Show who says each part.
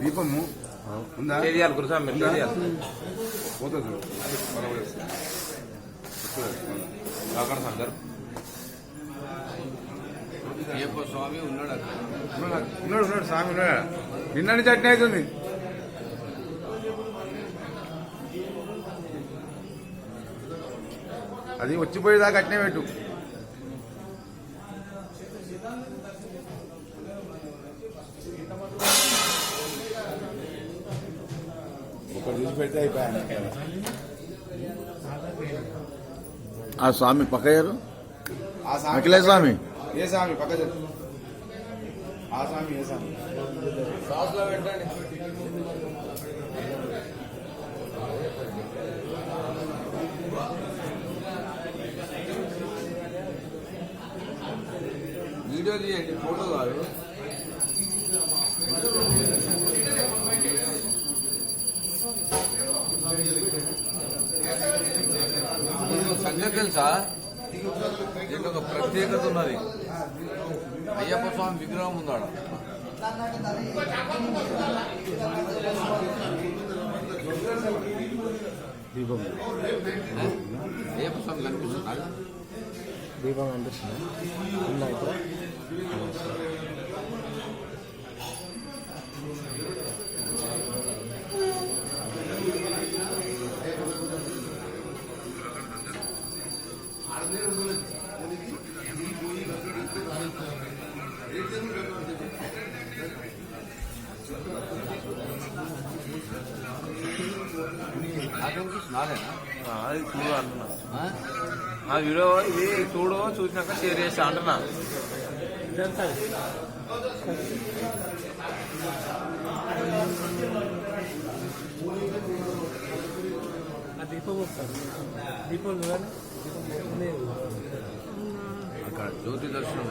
Speaker 1: దీపము? ఉందా?
Speaker 2: చేయాలి గురుస్వామి మీరు
Speaker 1: ఉందా?
Speaker 2: చేయాలి.
Speaker 1: పోతుంది
Speaker 2: కాకుండా సార్
Speaker 3: అయ్యప్ప స్వామి ఉన్నాడు
Speaker 1: ఉన్నాడు ఉన్నాడు స్వామి ఉన్నాడు. నిన్నటి చట్నీ అవుతుంది. అది వచ్చిపోయేదాకా అట్నే పెట్టు.
Speaker 4: ఆ స్వామి పక్కయ్యారు
Speaker 1: ఆ స్వామి
Speaker 4: అఖిలే స్వామి
Speaker 1: ఏ స్వామి పక్క చెప్పు ఆ స్వామి ఏ స్వామి
Speaker 2: సాస్లో పెట్టండి
Speaker 3: వీడియో తీయండి ఫోటో కాదు సంగతి తెలుసా? దీనికి ఒక ప్రత్యేకత ఉన్నది. అయ్యప్ప స్వామి విగ్రహం ఉందాడ అయ్యప్ప స్వామి కనిపిస్తున్నాడు?
Speaker 4: దీపం కనిపిస్తుంది.
Speaker 2: అది చూడు అంటున్నా
Speaker 3: ఆ?
Speaker 2: వీడియో ఇది చూడు చూసినాక షేర్ చేస్తా అంటున్నా దీపం దీపం
Speaker 3: అక్కడ జ్యోతి దర్శనం